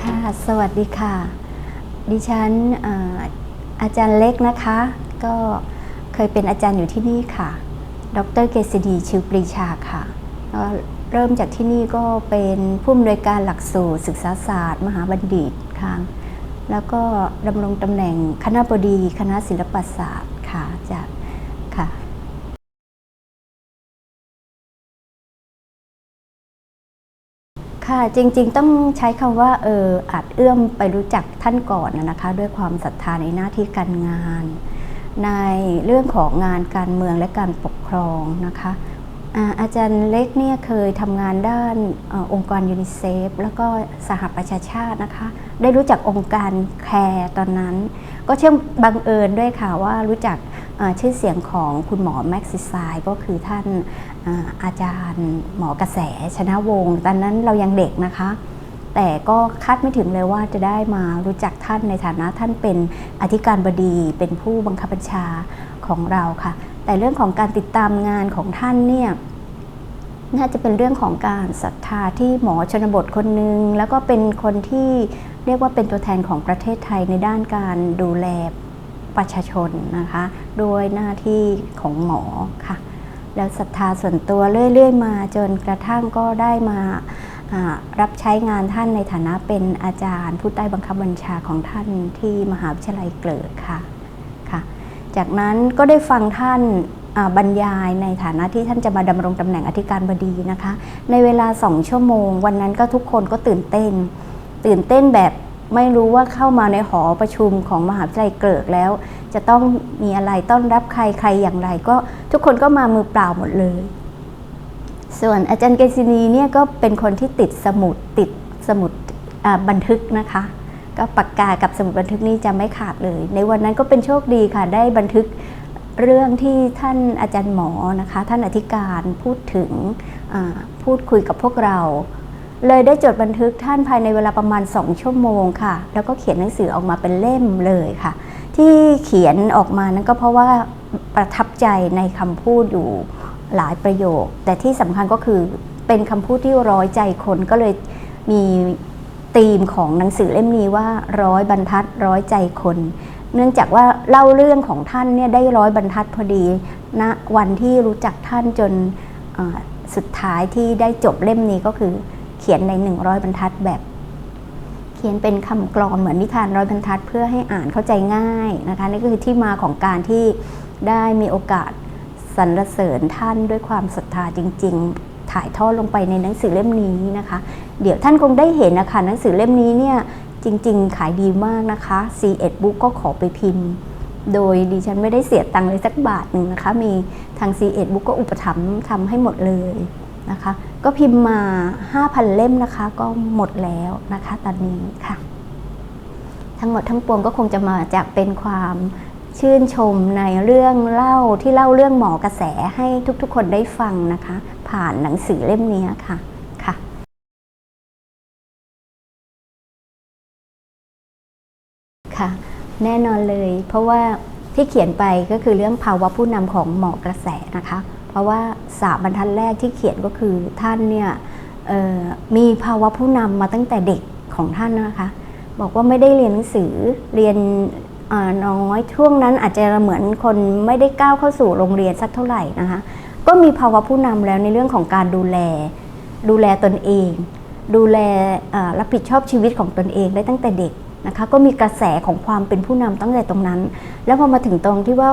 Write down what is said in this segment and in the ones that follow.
ค่ะ สวัสดีค่ะ ดิฉันอาจารย์เล็กนะคะ ก็เคยเป็นอาจารย์อยู่ที่นี่ค่ะ ดรเกษดีชิวปรีชาค่ะก็เริ่มจากที่นี่ก็เป็นผู้อำนวยการหลักสูตรศึกษาศาสตร์ มหาบัณฑิตค่ะแล้วก็ดำรงตำแหน่งคณะบดีคณะศิลปศาสตร์ค่ะจากค่ ค่ะจริงๆต้องใช้คำว่าเอออาจเอื้อมไปรู้จักท่านก่อนนะนะคะ ด้วยความศรัทธาในหน้าที่การงาน ในเรื่องของงานการเมืองและการปกครองนะคะ อาจารย์เล็กเนี่ยเคยทำงานด้านอองค์กรยูนิเซฟแล้วก็สหประชาชาตินะคะ ได้รู้จักองค์การแคร์ตอนนั้น ก็เชื่อมบังเอิญด้วยค่ะว่ารู้จักชื่อเสียงของคุณหมอแม็กซิไซก็คือท่านอาอาจารย์หมอกระแสชนะวงศ์ตอนนั้นเรายังเด็กนะคะ แต่ก็คาดไม่ถึงเลยว่าจะได้มารู้จักท่านในฐานะท่านเป็นอธิการบดีเป็นผู้บังคับบัญชาของเราค่ะ แต่เรื่องของการติดตามงานของท่านเนี่ย น่าจะเป็นเรื่องของการศรัทธาที่หมอชนบทคนหนึ่งแล้วก็เป็นคนที่เรียกว่าเป็นตัวแทนของประเทศไทยในด้านการดูแลประชาชนนะคะโดยหน้าที่ของหมอค่ะ แล้วศรัทธาส่วนตัวเรื่อย ๆ มาจนกระทั่งก็ได้มารับใช้งานท่านในฐานะเป็นอาจารย์ ผู้ใต้บังคับบัญชาของท่านที่มหาวิทยาลัยเกลิกค่ะค่ะ จากนั้นก็ได้ฟังท่าน บรรยายในฐานะที่ท่านจะมาดำรงตำแหน่งอธิการบดีนะคะ ในเวลาสองชั่วโมง วันนั้นก็ทุกคนก็ตื่นเต้น ตื่นเต้นแบบไม่รู้ว่าเข้ามาในหอประชุมของมหาวิทยาลัยเกิกแล้ว จะต้องมีอะไรต้อนรับใครใครอย่างไร ก็ทุกคนก็มามือเปล่าหมดเลย ส่วนอาจารย์เกษินีเนี่ยก็เป็นคนที่ติดสมุดติดสมุดบันทึกนะคะ ก็ปากกากับสมุดบันทึกนี่จะไม่ขาดเลย ในวันนั้นก็เป็นโชคดีค่ะได้บันทึก เรื่องที่ท่านอาจารย์หมอนะคะ ท่านอธิการพูดถึงพูดคุยกับพวกเรา เลยได้จดบันทึกท่านภายในเวลาประมาณ 2 ชั่วโมงค่ะ แล้วก็เขียนหนังสือออกมาเป็นเล่มเลยค่ะ ที่เขียนออกมานั้นก็เพราะว่าประทับใจในคำพูดอยู่หลายประโยค แต่ที่สำคัญก็คือเป็นคำพูดที่ร้อยใจคนก็เลยมีธีมของหนังสือเล่มนี้ว่าร้อยบรรทัดร้อยใจคน เนื่องจากว่าเล่าเรื่องของท่านเนี่ยได้ร้อยบรรทัดพอดีณนะวันที่รู้จักท่านจนสุดท้ายที่ได้จบเล่มนี้ก็คือเขียนใน 100 บรรทัดแบบ เขียนเป็นคำกลอนเหมือนนิทานร้อยบรรทัดเพื่อให้อ่านเข้าใจง่ายนะคะนี่ก็คือที่มาของการที่ได้มีโอกาสสรรเสริญท่านด้วยความศรัทธาจริง ๆ ถ่ายทอดลงไปในหนังสือเล่มนี้นะคะ เดี๋ยวท่านคงได้เห็นนะคะหนังสือเล่มนี้เนี่ย จริง ๆ ขายดีมากนะคะ C1 Book ก็ขอไปพิมพ์ โดยดิฉันไม่ได้เสียตังค์เลยสักบาทหนึ่งนะคะ มีทาง C1 Book ก็อุปถัมภ์ทำให้หมดเลยนะคะ ก็พิมพ์มา 5,000 เล่มนะคะ ก็หมดแล้วนะคะตอนนี้ค่ะ ทั้งหมดทั้งปวงก็คงจะมาจากเป็นความชื่นชมในเรื่องเล่าที่เล่าเรื่องหมอกระแสให้ทุกๆ คนได้ฟังนะคะ ผ่านหนังสือเล่มนี้ค่ะ ค่ะ แน่นอนเลย เพราะว่าที่เขียนไปก็คือเรื่องภาวะผู้นำของหมอกระแสนะคะ เพราะว่าสาบรรทัดแรกที่เขียนก็คือท่านเนี่ยมีภาวะผู้นำมาตั้งแต่เด็กของท่านนะคะ บอกว่าไม่ได้เรียนหนังสือเรียนน้อยช่วงนั้นอาจจะเหมือนคนไม่ได้ก้าวเข้าสู่โรงเรียนสักเท่าไหร่นะคะ ก็มีภาวะผู้นำแล้วในเรื่องของการดูแล ดูแลตนเอง ดูแลรับผิดชอบชีวิตของตนเองได้ตั้งแต่เด็ก นะคะก็มีกระแสของความเป็นผู้นำตั้งแต่ตรงนั้น แล้วพอมาถึงตรงที่ว่า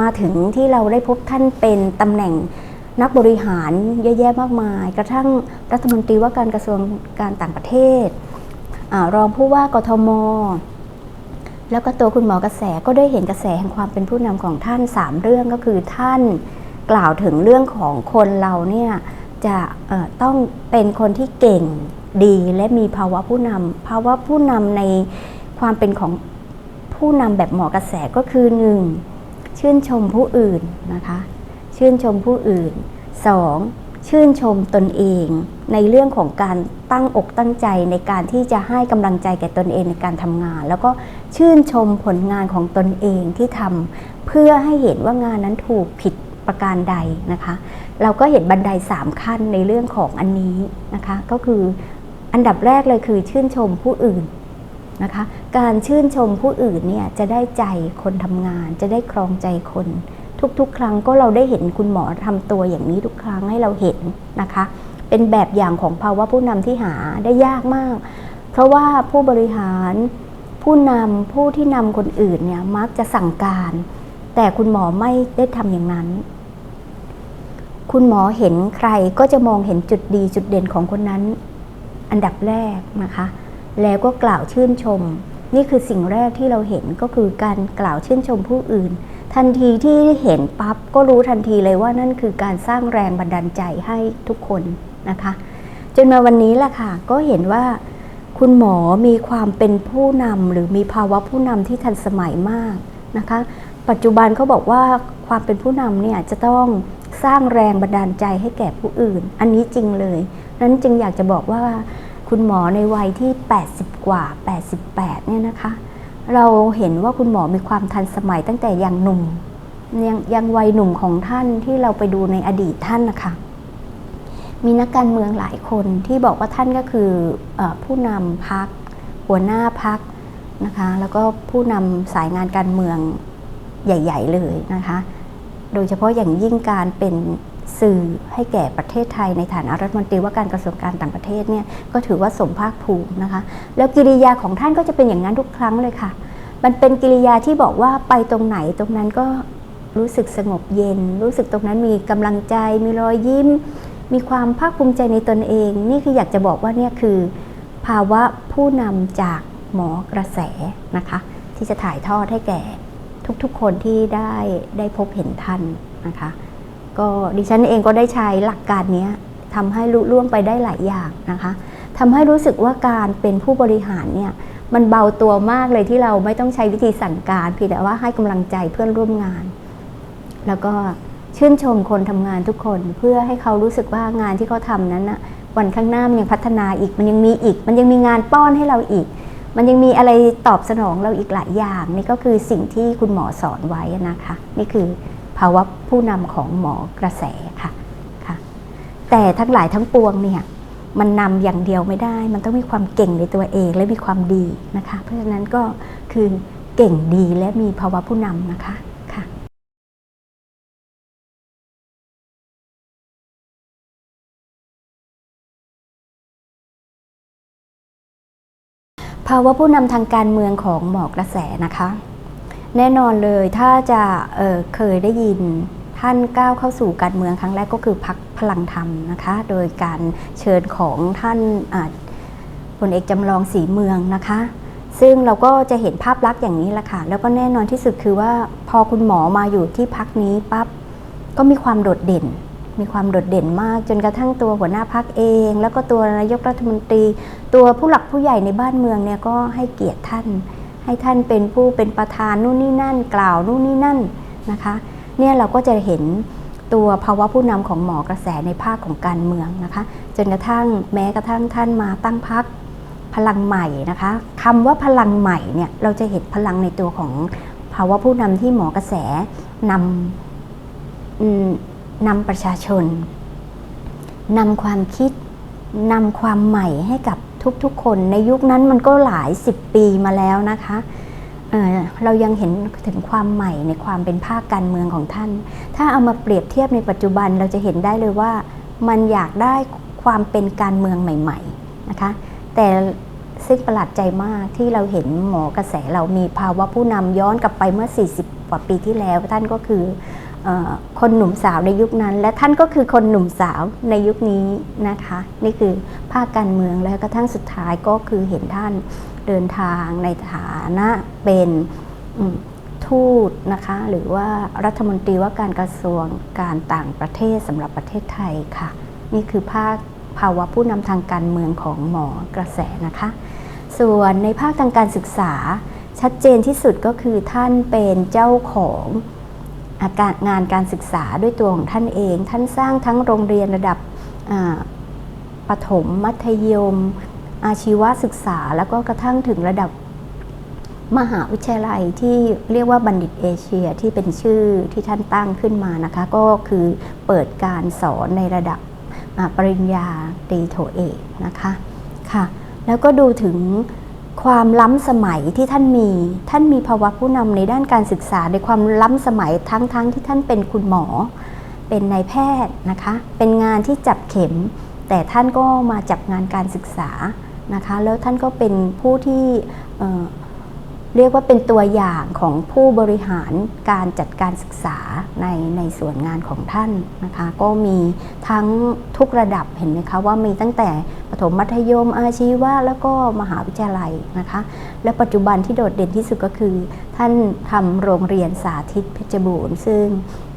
มาถึงที่เราได้พบท่านเป็นตำแหน่งนักบริหารเยอะแยะมากมาย กระทั่งรัฐมนตรีว่าการกระทรวงการต่างประเทศอรองผู้ว่ากทม แล้วก็ตัวคุณหมอกระแสก็ได้เห็นกระแสแห่งความเป็นผู้นำของท่านสามเรื่องก็คือท่านกล่าวถึงเรื่องของคนเราเนี่ยจะต้องเป็นคนที่เก่ง ดีและมีภาวะผู้นำภาวะผู้นำในความเป็นของผู้นำแบบหมอกระแสก็คือหนึ่งชื่นชมผู้อื่นนะคะ ชื่นชมผู้อื่นสองชื่นชมตนเอง ในเรื่องของการตั้งอกตั้งใจในการที่จะให้กำลังใจแก่ตนเองในการทำงาน แล้วก็ชื่นชมผลงานของตนเองที่ทำเพื่อให้เห็นว่างานนั้นถูกผิดประการใดนะคะ เราก็เห็นบันไดสามขั้นในเรื่องของอันนี้นะคะ ก็คือ อันดับแรกเลยคือชื่นชมผู้อื่นนะคะ การชื่นชมผู้อื่นเนี่ยจะได้ใจคนทำงาน จะได้ครองใจคน ทุกๆ ครั้งก็เราได้เห็นคุณหมอทำตัวอย่างนี้ทุกครั้งให้เราเห็นนะคะ เป็นแบบอย่างของภาวะผู้นำที่หาได้ยากมาก เพราะว่าผู้บริหารผู้นำผู้ที่นำคนอื่นเนี่ยมักจะสั่งการ แต่คุณหมอไม่ได้ทำอย่างนั้น คุณหมอเห็นใครก็จะมองเห็นจุดดีจุดเด่นของคนนั้น อันดับแรกนะคะ แล้วก็กล่าวชื่นชม นี่คือสิ่งแรกที่เราเห็นก็คือการกล่าวชื่นชมผู้อื่น ทันทีที่เห็นปั๊บก็รู้ทันทีเลยว่านั่นคือการสร้างแรงบันดาลใจให้ทุกคนนะคะ จนมาวันนี้แหละค่ะ ก็เห็นว่าคุณหมอมีความเป็นผู้นำหรือมีภาวะผู้นำที่ทันสมัยมากนะคะ ปัจจุบันเขาบอกว่าความเป็นผู้นำเนี่ยจะต้อง สร้างแรงบันดาลใจให้แก่ผู้อื่น อันนี้จริงเลย นั้นจึงอยากจะบอกว่าคุณหมอในวัยที่ 80 กว่า 88 เนี่ยนะคะ เราเห็นว่าคุณหมอมีความทันสมัยตั้งแต่ยังหนุ่มยังยังวัยหนุ่มของท่านที่เราไปดูในอดีตท่านนะคะ มีนักการเมืองหลายคนที่บอกว่าท่านก็คืออผู้นำพัก หัวหน้าพักนะคะ แล้วก็ผู้นำสายงานการเมืองใหญ่ ๆ เลยนะคะ โดยเฉพาะอย่างยิ่งการเป็นสื่อให้แก่ประเทศไทยในฐานะรัฐมนตรีว่าการกระทรวงการต่างประเทศเนี่ยก็ถือว่าสมภาคภูมินะคะ แล้วกิริยาของท่านก็จะเป็นอย่างนั้นทุกครั้งเลยค่ะ มันเป็นกิริยาที่บอกว่าไปตรงไหนตรงนั้นก็รู้สึกสงบเย็น รู้สึกตรงนั้นมีกำลังใจ มีรอยยิ้ม มีความภาคภูมิใจในตนเอง นี่คืออยากจะบอกว่าเนี่ยคือ ภาวะผู้นำจากหมอกระแสนะคะ ที่จะถ่ายทอดให้แก่ ทุกๆคนที่ได้ได้พบเห็นท่านนะคะ ก็ดิฉันเองก็ได้ใช้หลักการนี้ทำให้ลุล่วงไปได้หลายอย่างนะคะทำให้รู้สึกว่าการเป็นผู้บริหารเนี่ยมันเบาตัวมากเลยที่เราไม่ต้องใช้วิธีสั่งการเพียงแต่ว่าให้กำลังใจเพื่อนร่วมงาน แล้วก็ชื่นชมคนทำงานทุกคนเพื่อให้เขารู้สึกว่างานที่เขาทำนั้นนะวันข้างหน้ามันยังพัฒนาอีก มันยังมีอีก มันยังมีงานป้อนให้เราอีก มันยังมีอะไรตอบสนองเราอีกหลายอย่างนี่ก็คือสิ่งที่คุณหมอสอนไว้นะคะ นี่คือภาวะผู้นำของหมอกระแสค่ะค่ะ แต่ทั้งหลายทั้งปวงเนี่ยมันนำอย่างเดียวไม่ได้ มันต้องมีความเก่งในตัวเองและมีความดีนะคะ เพราะฉะนั้นก็คือเก่งดีและมีภาวะผู้นำนะคะ ภาวะผู้นำทางการเมืองของหมอกระแสนะคะ แน่นอนเลยถ้าจะเเคยได้ยินท่านก้าวเข้าสู่การเมืองครั้งแรกก็คือพักพลังธรรมนะคะ โดยการเชิญของท่านพลเอกจำลองสีเมืองนะคะ ซึ่งเราก็จะเห็นภาพลักษณ์อย่างนี้แหละค่ะ แล้วก็แน่นอนที่สุดคือว่าพอคุณหมอมาอยู่ที่พักนี้ปั๊บก็มีความโดดเด่น มีความโดดเด่นมาก จนกระทั่งตัวหัวหน้าพักเอง แล้วก็ตัวนายกรัฐมนตรี ตัวผู้หลักผู้ใหญ่ในบ้านเมืองเนี่ยก็ให้เกียรติท่าน ให้ท่านเป็นผู้เป็นประธานนู่นนี่นั่น กล่าวนู่นนี่นั่นนะคะเนี่ยเราก็จะเห็นตัวภาวะผู้นำของหมอกระแสในภาคของการเมืองนะคะ จนกระทั่งแม้กระทั่งท่านมาตั้งพักพลังใหม่นะคะคำว่าพลังใหม่เนี่ยเราจะเห็นพลังในตัวของภาวะผู้นำที่หมอกระแสนำ นำประชาชนนำความคิดนำความใหม่ให้กับทุกๆ คนในยุคนั้นมันก็หลายสิบปีมาแล้วนะคะเเรายังเห็นถึงความใหม่ในความเป็นภาคการเมืองของท่าน ถ้าเอามาเปรียบเทียบในปัจจุบันเราจะเห็นได้เลยว่ามันอยากได้ความเป็นการเมืองใหม่ๆนะคะ แต่ซึ่งประหลาดใจมากที่เราเห็นหมอกระแสเรามีภาวะผู้นำย้อนกลับไปเมื่อ 40 กว่าปีที่แล้ว ท่านก็คือ คนหนุ่มสาวในยุคนั้น และท่านก็คือคนหนุ่มสาวในยุคนี้นะคะ นี่คือภาคการเมืองแล้วกระทั่งสุดท้ายก็คือเห็นท่านเดินทางในฐานะเป็นทูตนะคะหรือว่ารัฐมนตรีว่าการกระทรวงการต่างประเทศสำหรับประเทศไทยค่ะ นี่คือภาคภาวะผู้นำทางการเมืองของหมอกระแสนะคะ ส่วนในภาคทางการศึกษาชัดเจนที่สุดก็คือท่านเป็นเจ้าของ อาการงานการศึกษาด้วยตัวของท่านเอง ท่านสร้างทั้งโรงเรียนระดับประถมมัธยม อาชีวศึกษา แล้วก็กระทั่งถึงระดับมหาวิทยาลัยที่เรียกว่าบัณฑิตเอเชียที่เป็นชื่อที่ท่านตั้งขึ้นมานะคะ ก็คือเปิดการสอนในระดับปริญญาตรีโทเอกนะคะค่ะ แล้วก็ดูถึง ความล้ำสมัยที่ท่านมี ท่านมีภาวะผู้นำในด้านการศึกษาในความล้ำสมัยทั้งๆทที่ท่านเป็นคุณหมอ เป็นนายแพทย์นะคะ เป็นงานที่จับเข็ม แต่ท่านก็มาจับงานการศึกษานะคะ แล้วท่านก็เป็นผู้ที่เเรียกว่าเป็นตัวอย่างของผู้บริหารการจัดการศึกษาในในส่วนงานของท่านนะคะ ก็มีทั้งทุกระดับเห็นไหมคะว่ามีตั้งแต่ ถมมัธยม อาชีวะแล้วก็มหาวิทยาลัยนะคะ และปัจจุบันที่โดดเด่นที่สุดก็คือ ท่านทำโรงเรียนสาธิตเพชรบูรณ์ ซึ่ง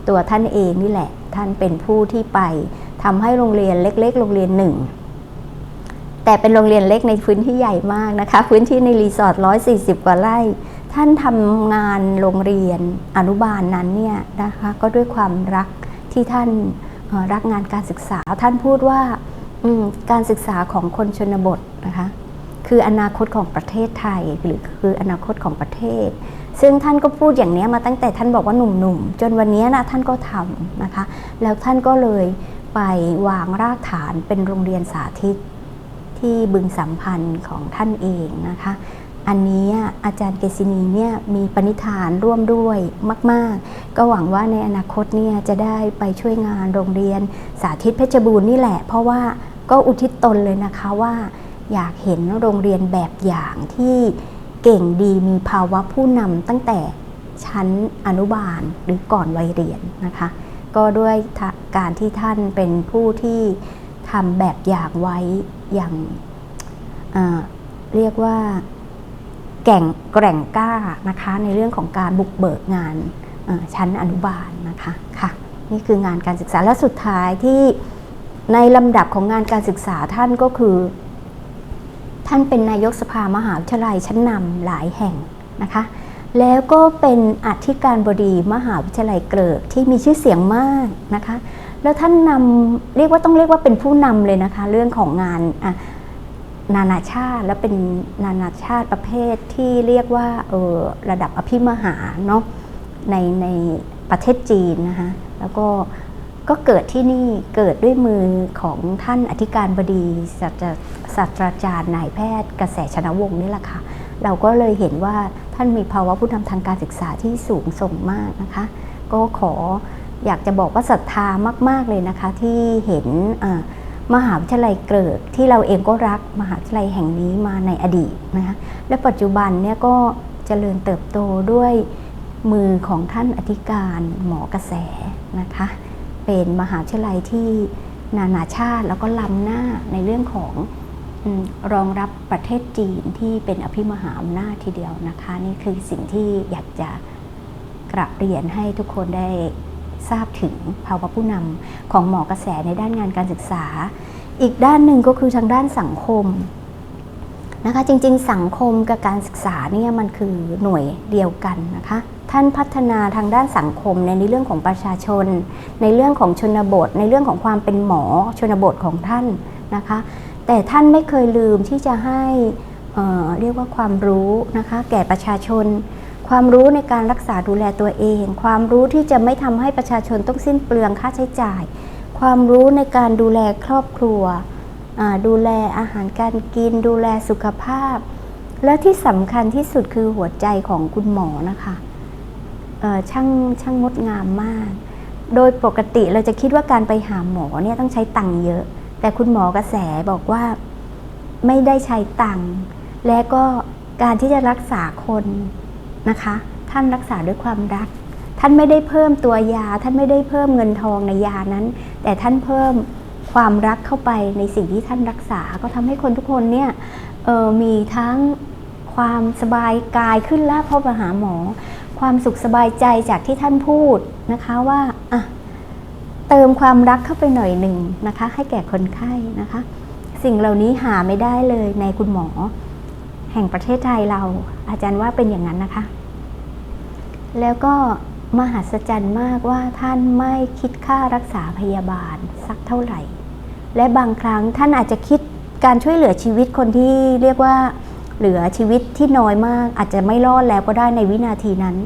ตัวท่านเองนี่แหละ ท่านเป็นผู้ที่ไปทำให้โรงเรียนเล็ก ๆ โรงเรียนหนึ่งแต่เป็นโรงเรียนเล็กในพื้นที่ใหญ่มากนะคะ พื้นที่ในรีสอร์ท140 กว่าไร่ ท่านทำงานโรงเรียนอนุบาลนั้นเนี่ยนะคะ ก็ด้วยความรักที่ท่านรักงานการศึกษา ท่านพูดว่า การศึกษาของคนชนบทนะคะคืออนาคตของประเทศไทยหรือคืออนาคตของประเทศ ซึ่งท่านก็พูดอย่างนี้มาตั้งแต่ท่านบอกว่าหนุ่มๆ จนวันนี้นะท่านก็ทำนะคะ แล้วท่านก็เลยไปวางรากฐานเป็นโรงเรียนสาธิตที่บึงสัมพันธ์ของท่านเองนะคะ อันนี้อาจารย์เกษินีเนี่ยมีปณิธานร่วมด้วยมาก ๆ ก็หวังว่าในอนาคตเนี่ยจะได้ไปช่วยงานโรงเรียนสาธิตเพชรบูรณ์นี่แหละ เพราะว่า ก็อุทิศตนเลยนะคะว่าอยากเห็นโรงเรียนแบบอย่างที่เก่งดีมีภาวะผู้นำตั้งแต่ชั้นอนุบาลหรือก่อนวัยเรียนนะคะ ก็ด้วยการที่ท่านเป็นผู้ที่ทำแบบอย่างไว้อย่างเรียกว่าแก่งแกร่งกล้านะคะ ในเรื่องของการบุกเบิกงานชั้นอนุบาลนะคะค่ะนี่คืองานการศึกษาและสุดท้ายที่ ในลำดับของงานการศึกษาท่านก็คือ ท่านเป็นนายกสภามหาวิทยาลัยชั้นนำหลายแห่งนะคะ แล้วก็เป็นอธิการบดีมหาวิทยาลัยเกิกที่มีชื่อเสียงมากนะคะ แล้วท่านนำเรียกว่าต้องเรียกว่าเป็นผู้นำเลยนะคะ เรื่องของงานนานาชาติและเป็นนานาชาติประเภทที่เรียกว่าออระดับอภิมหาเนาะในในประเทศจีนนะคะแล้วก็ ก็เกิดที่นี่เกิดด้วยมือของท่านอธิการบดีศาสตราศาสตราจารย์นายแพทย์กระแสชนวงศ์นี่แหละค่ะ เราก็เลยเห็นว่าท่านมีภาวะผู้นำทางการศึกษาที่สูงส่งมากนะคะ ก็ขออยากจะบอกว่าศรัทธามาก ๆเลยนะคะที่เห็นมหาวิทยาลัยเกิดที่เราเองก็รักมหาวิทยาลัยแห่งนี้มาในอดีตนะคะและปัจจุบันเนี่ยก็เจริญเติบโตด้วยมือของท่านอธิการหมอกระแสนะคะ เป็นมหาวิทยาลัยที่นานาชาติแล้วก็ล้ำหน้าในเรื่องของอรองรับประเทศจีนที่เป็นอภิมหาอำนาจทีเดียวนะคะ นี่คือสิ่งที่อยากจะกราบเรียนให้ทุกคนได้ทราบถึงภาวะผู้นำของหมอกระแสในด้านงานการศึกษา อีกด้านหนึ่งก็คือทางด้านสังคม นะคะจริงๆ สังคมกับการศึกษาเนี่ยมันคือหน่วยเดียวกันนะคะท่านพัฒนาทางด้านสังคมในในเรื่องของประชาชน ในเรื่องของชนบท ในเรื่องของความเป็นหมอชนบทของท่านนะคะ แต่ท่านไม่เคยลืมที่จะให้เเรียกว่าความรู้นะคะแก่ประชาชน ความรู้ในการรักษาดูแลตัวเอง ความรู้ที่จะไม่ทำให้ประชาชนต้องสิ้นเปลืองค่าใช้จ่าย ความรู้ในการดูแลครอบครัว ดูแลอาหารการกิน ดูแลสุขภาพ และที่สำคัญที่สุดคือหัวใจของคุณหมอนะคะช่างช่างงดงามมาก โดยปกติเราจะคิดว่าการไปหาหมอเนี่ยต้องใช้ตังค์เยอะ แต่คุณหมอกระแสบอกว่าไม่ได้ใช้ตังค์และก็การที่จะรักษาคนนะคะ ท่านรักษาด้วยความรัก ท่านไม่ได้เพิ่มตัวยา ท่านไม่ได้เพิ่มเงินทองในยานั้น แต่ท่านเพิ่ม ความรักเข้าไปในสิ่งที่ท่านรักษา ก็ทำให้คนทุกคนเนี่ยออมีทั้งความสบายกายขึ้นแล้วพราะมาหาหมอ ความสุขสบายใจจากที่ท่านพูดนะคะว่าอะเติมความรักเข้าไปหน่อยหนึ่งนะคะ ให้แก่คนไข้นะคะ สิ่งเหล่านี้หาไม่ได้เลยในคุณหมอ แห่งประเทศไทยเรา อาจารย์ว่าเป็นอย่างนั้นนะคะ แล้วก็มหัศจรรย์มากว่าท่านไม่คิดค่ารักษาพยาบาลสักเท่าไหร่ และบางครั้งท่านอาจจะคิดการช่วยเหลือชีวิตคนที่เรียกว่าเหลือชีวิตที่น้อยมาก อาจจะไม่รอดแล้วก็ได้ในวินาทีนั้น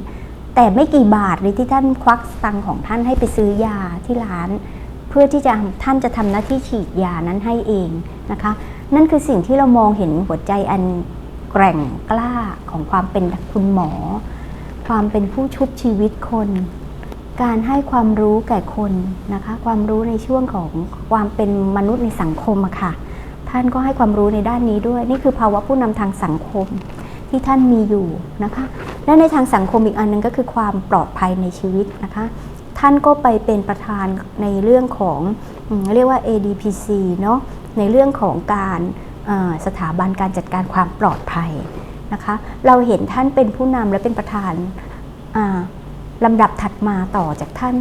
แต่ไม่กี่บาทเลยที่ท่านควักสตังของท่านให้ไปซื้อยาที่ร้าน เพื่อที่จะท่านจะทำหน้าที่ฉีดยานั้นให้เองนะคะ นั่นคือสิ่งที่เรามองเห็นหัวใจอันแกร่งกล้าของความเป็นคุณหมอ ความเป็นผู้ชุบชีวิตคน การให้ความรู้แก่คนนะคะ ความรู้ในช่วงของความเป็นมนุษย์ในสังคมอะค่ะ ท่านก็ให้ความรู้ในด้านนี้ด้วย นี่คือภาวะผู้นำทางสังคมที่ท่านมีอยู่นะคะ และในทางสังคมอีกอันหนึงก็คือความปลอดภัยในชีวิตนะคะ ท่านก็ไปเป็นประธานในเรื่องของเรียกว่า ADPC เนาะในเรื่องของการสถาบันการจัดการความปลอดภัยนะคะ เราเห็นท่านเป็นผู้นำและเป็นประธาน ลำดับถัดมาต่อจากท่าน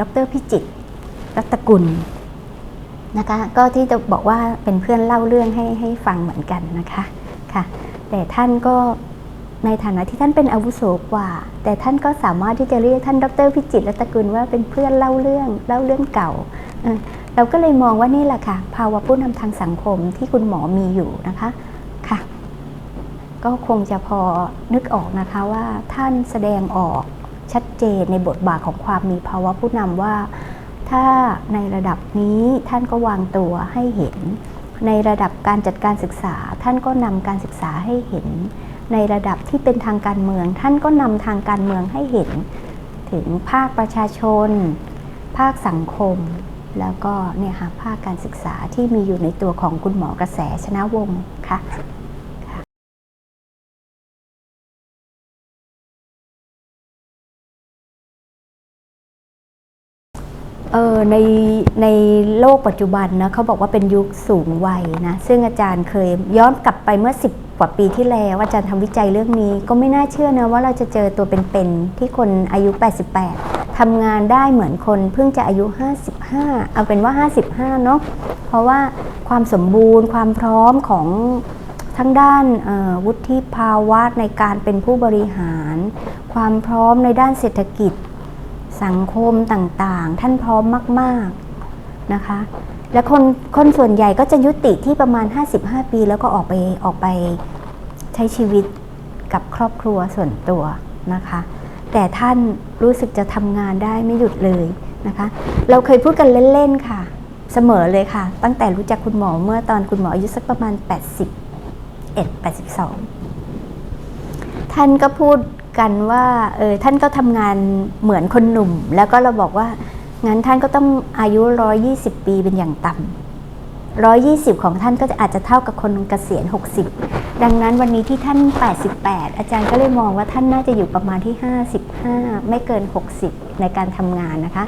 ดรพิจิตรรัตกุลนะคะก็ที่จะบอกว่าเป็นเพื่อนเล่าเรื่องให้ให้ฟังเหมือนกันนะคะค่ะ แต่ท่านก็ในฐานะที่ท่านเป็นอาวุโสกว่า แต่ท่านก็สามารถที่จะเรียกท่านดรพิจิตรรัตกุลว่าเป็นเพื่อนเล่าเรื่องเล่าเรื่องเก่าเออเราก็เลยมองว่านี่แหละค่ะ ภาวะผู้นำทางสังคมที่คุณหมอมีอยู่นะคะค่ะ ก็คงจะพอนึกออกนะคะว่าท่านแสดงออกชัดเจนในบทบาทของความมีภาวะผู้นำว่า ถ้าในระดับนี้ท่านก็วางตัวให้เห็น ในระดับการจัดการศึกษา ท่านก็นำการศึกษาให้เห็น ในระดับที่เป็นทางการเมือง ท่านก็นำทางการเมืองให้เห็น ถึงภาคประชาชน ภาคสังคม แล้วก็เนี่ยค่ะภาคการศึกษาที่มีอยู่ในตัวของคุณหมอกระแสชนะวงศ์ค่ะ ในในโลกปัจจุบันนะเขาบอกว่าเป็นยุคสูงวัยนะซึ่งอาจารย์เคยย้อนกลับไปเมื่อ 10 กว่าปีที่แล้ว อาจารย์ทำวิจัยเรื่องนี้ ก็ไม่น่าเชื่อนะว่าเราจะเจอตัวเป็นๆที่คนอายุ 88ทำงานได้เหมือนคนเพิ่งจะอายุ 55 เอาเป็นว่า 55 เนาะเพราะว่าความสมบูรณ์ความพร้อมของทั้งด้านออวุฒิภาวะในการเป็นผู้บริหาร ความพร้อมในด้านเศรษฐกิจ สังคมต่างๆ ท่านพร้อมมาก ๆนะคะ และคนคนส่วนใหญ่ก็จะยุติที่ประมาณ 55 ปีแล้วก็ออกไปออกไปใช้ชีวิตกับครอบครัวส่วนตัวนะคะ แต่ท่านรู้สึกจะทำงานได้ไม่หยุดเลยนะคะ เราเคยพูดกันเล่น ๆ ค่ะ เสมอเลยค่ะ ตั้งแต่รู้จักคุณหมอเมื่อตอนคุณหมออายุสักประมาณ 81 82 ท่านก็พูด กันว่าเออท่านก็ทำงานเหมือนคนหนุ่ม แล้วก็เราบอกว่างั้นท่านก็ต้องอายุ 120 ปีเป็นอย่างต่ำ120 ของท่านก็จะอาจจะเท่ากับคนเกษียณ 60 ดังนั้นวันนี้ที่ท่าน 88 อาจารย์ก็เลยมองว่าท่านน่าจะอยู่ประมาณที่ 55 ไม่เกิน 60 ในการทำงานนะคะ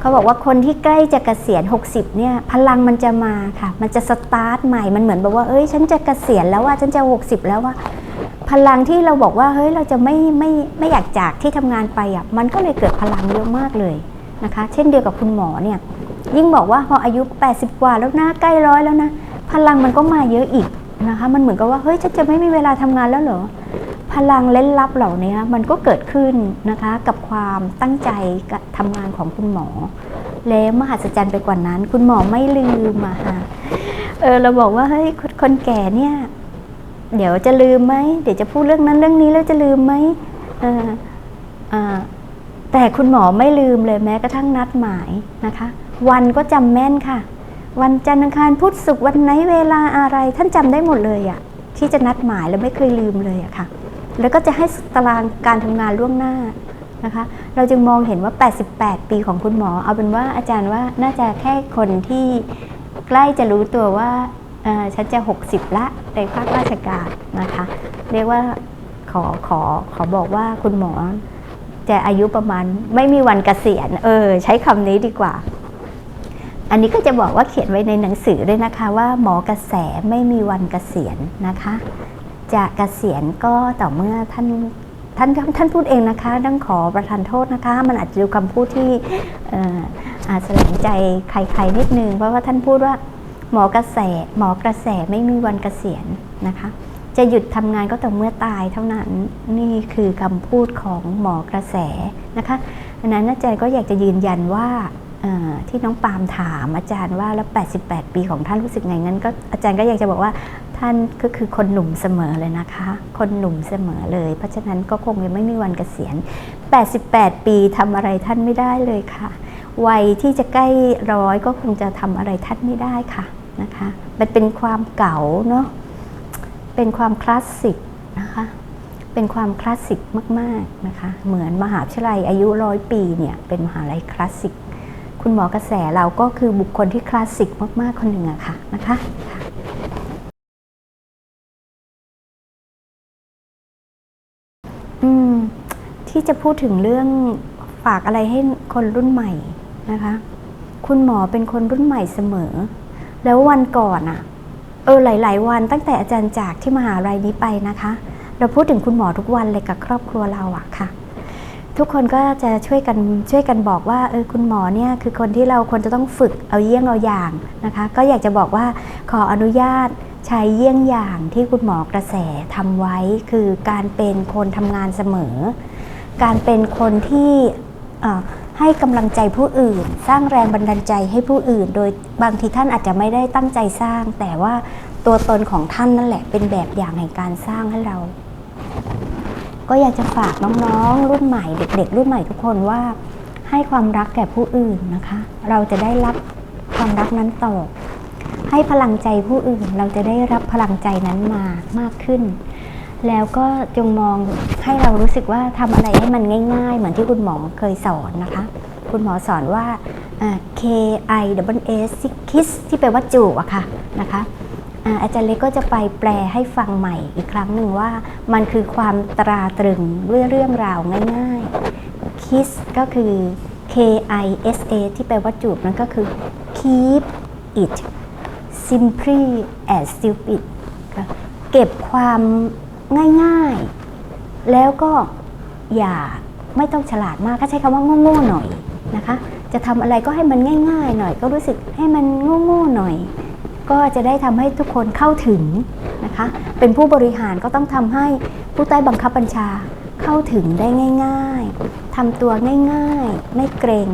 เขาบอกว่าคนที่ใกล้จะเกษียณ 60 เนี่ยพลังมันจะมาค่ะ มันจะสตาร์ทใหม่ มันเหมือนแบบว่าเอ้ยฉันจะเกษียณแล้วว่าฉันจะ 60 แล้วว่า ลังที่เราบอกว่าเฮ้ยเราจะไม่ไม่ไม่อยากจากที่ทำงานไปอะมันก็เลยเกิดพลังเยอะมากเลยนะคะ เช่นเดียวกับคุณหมอเนี่ยยิ่งบอกว่าพออายุ 80 กว่าแล้วนะใกล้ร้อยแล้วนะพลังมันก็มาเยอะอีกนะคะ มันเหมือนกับว่าเฮ้ยฉันจะไม่มีเวลาทำงานแล้วเหรอพลังเล่นลับเหล่านี้มันก็เกิดขึ้นนะคะกับความตั้งใจกับทำงานของคุณหมอ แล้วมหัศจรรย์ไปกว่านั้น คุณหมอไม่ลืมอะค่ะเออเราบอกว่าเฮ้ยคนแก่เนี่ย เดี๋ยวจะลืมไหมเดี๋ยวจะพูดเรื่องนั้นเรื่องนี้แล้วจะลืมไหมแต่คุณหมอไม่ลืมเลยแม้กระทั่งนัดหมายนะคะ วันก็จำแม่นค่ะ วันจันทร์อังคารพุธศุกร์วันไหนเวลาอะไร ท่านจำได้หมดเลยอะที่จะนัดหมายแล้วไม่เคยลืมเลยอะค่ะ แล้วก็จะให้ตารางการทำงานล่วงหน้านะคะ เราจึงมองเห็นว่า 88 ปีของคุณหมอ เอาเป็นว่าอาจารย์ว่าน่าจะแค่คนที่ใกล้จะรู้ตัวว่า ฉันจะ 60 ละในภาคราชการนะคะ เรียกว่าขอขอขอบอกว่าคุณหมอจะอายุประมาณไม่มีวันเกษียณ เออ ใช้คำนี้ดีกว่า อันนี้ก็จะบอกว่าเขียนไว้ในหนังสือด้วยนะคะว่าหมอกระแสไม่มีวันเกษียณนะคะ จะเกษียณก็ต่อเมื่อท่านท่านท่านพูดเองนะคะต้องขอประทานโทษนะคะ มันอาจจะดูคำพูดที่อออาจสลงใจใครๆนิดนึงเพราะว่าท่านพูดว่า หมอกระแสหมอกระแสไม่มีวันเกษียณนะคะ จะหยุดทำงานก็ต่อเมื่อตายเท่านั้นนี่คือคำพูดของหมอกระแสนะคะอันนั้นอาจารย์ก็อยากจะยืนยันว่าที่น้องปามถามอาจารย์ว่าแล้ว 88 ปีของท่านรู้สึกไงงั้นก็อาจารย์ก็อยากจะบอกว่าท่านก็คือคนหนุ่มเสมอเลยนะคะ คนหนุ่มเสมอเลย เพราะฉะนั้นก็คงยังไม่มีวันเกษียณ 88 ปีทำอะไรท่านไม่ได้เลยค่ะ วัยที่จะใกล้ร้อยก็คงจะทำอะไรท่านไม่ได้ค่ะนะคะ มันเป็นความเก่าเนาะ เป็นความคลาสสิกนะคะ เป็นความคลาสสิกมากๆนะคะ เหมือนมหาวิทยาลัยอายุร้อยปีเนี่ยเป็นมหาลัยคลาสสิก คุณหมอกระแสเราก็คือบุคคลที่คลาสสิกมากๆคนหนึ่งอะค่ะนะคะค่ะอืมที่จะพูดถึงเรื่องฝากอะไรให้คนรุ่นใหม่ นะคะ คุณหมอเป็นคนรุ่นใหม่เสมอ แล้ววันก่อนอะเออหลาย ๆ วันตั้งแต่อาจารย์จากที่มหาลัยนี้ไปนะคะ เราพูดถึงคุณหมอทุกวันเลยกับครอบครัวเราอะค่ะ ทุกคนก็จะช่วยกันช่วยกันบอกว่าเออคุณหมอเนี่ยคือคนที่เราควรจะต้องฝึกเอาเยี่ยงเอาอย่างนะคะ ก็อยากจะบอกว่าขออนุญาตใช้เยี่ยงอย่างที่คุณหมอกระแสทำไว้คือการเป็นคนทำงานเสมอ การเป็นคนที่อ่ ให้กำลังใจผู้อื่น สร้างแรงบันดาลใจให้ผู้อื่น โดยบางทีท่านอาจจะไม่ได้ตั้งใจสร้าง แต่ว่าตัวตนของท่านนั่นแหละเป็นแบบอย่างแห่งการสร้างให้เรา ก็อยากจะฝากน้องๆ รุ่นใหม่เด็ก ๆ รุ่นใหม่ทุกคนว่า ให้ความรักแก่ผู้อื่นนะคะ เราจะได้รับความรักนั้นตอบให้พลังใจผู้อื่นเราจะได้รับพลังใจนั้นมามากขึ้น แล้วก็จงมองให้เรารู้สึกว่าทำอะไรให้มันง่าย ๆ เหมือนที่คุณหมอเคยสอนนะคะ คุณหมอสอนว่า K I W S kiss ที่แปลว่าจูบอะค่ะนะคะอ่าอาจารย์เล็กก็จะไปแปลให้ฟังใหม่อีกครั้งหนึ่งว่า มันคือความตราตรึงเรื่องเรื่องราวง่ายๆ kiss ก็คือ K I S A ที่แปลว่าจูบนั่นก็คือ keep it simply as stupid เก็บความ ง่ายๆ แล้วก็อย่าไม่ต้องฉลาดมากก็ใช้คำว่าโง่ๆหน่อยนะคะ จะทำอะไรก็ให้มันง่าย ๆ หน่อย ก็รู้สึกให้มันโง่ๆหน่อย ก็จะได้ทำให้ทุกคนเข้าถึงนะคะ เป็นผู้บริหารก็ต้องทำให้ผู้ใต้บังคับบัญชาเข้าถึงได้ง่าย ๆทำตัวง่าย ๆ ไม่เกรง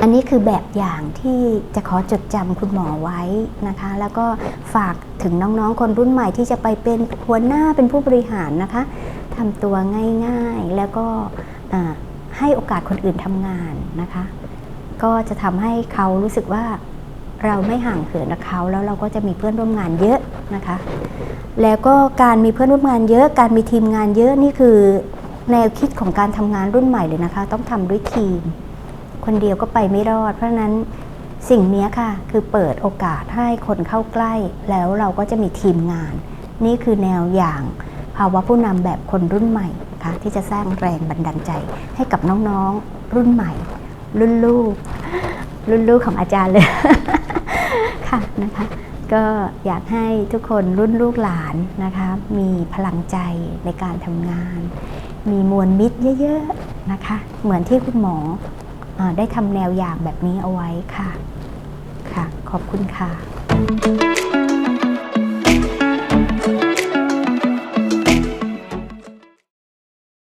อันนี้คือแบบอย่างที่จะขอจดจำคุณหมอไว้นะคะ แล้วก็ฝากถึงน้องๆ คนรุ่นใหม่ที่จะไปเป็นหัวหน้าเป็นผู้บริหารนะคะทำตัวง่ายๆ แล้วก็ให้โอกาสคนอื่นทำงานนะคะ ก็จะทำให้เขารู้สึกว่าเราไม่ห่างเหินกับเขาแล้วเราก็จะมีเพื่อนร่วมงานเยอะนะคะ แล้วก็การมีเพื่อนร่วมงานเยอะ การมีทีมงานเยอะนี่คือแนวคิดของการทำงานรุ่นใหม่เลยนะคะ ต้องทำด้วยทีม คนเดียวก็ไปไม่รอด เพราะนั้นสิ่งนี้ค่ะ คือเปิดโอกาสให้คนเข้าใกล้ แล้วเราก็จะมีทีมงาน นี่คือแนวอย่างภาวะผู้นำแบบคนรุ่นใหม่นะคะที่จะสร้างแรงบันดาลใจให้กับน้องๆ รุ่นใหม่ รุ่นลูก รุ่นลูกของอาจารย์เลยค่ะนะคะก็อยากให้ทุกคนรุ่นลูกหลานนะคะมีพลังใจในการทำงาน มีมวลมิตรเยอะๆนะคะ เหมือนที่คุณหมอ ได้ทำแนวอย่างแบบนี้เอาไว้ค่ะ ค่ะ ขอบคุณค่ะ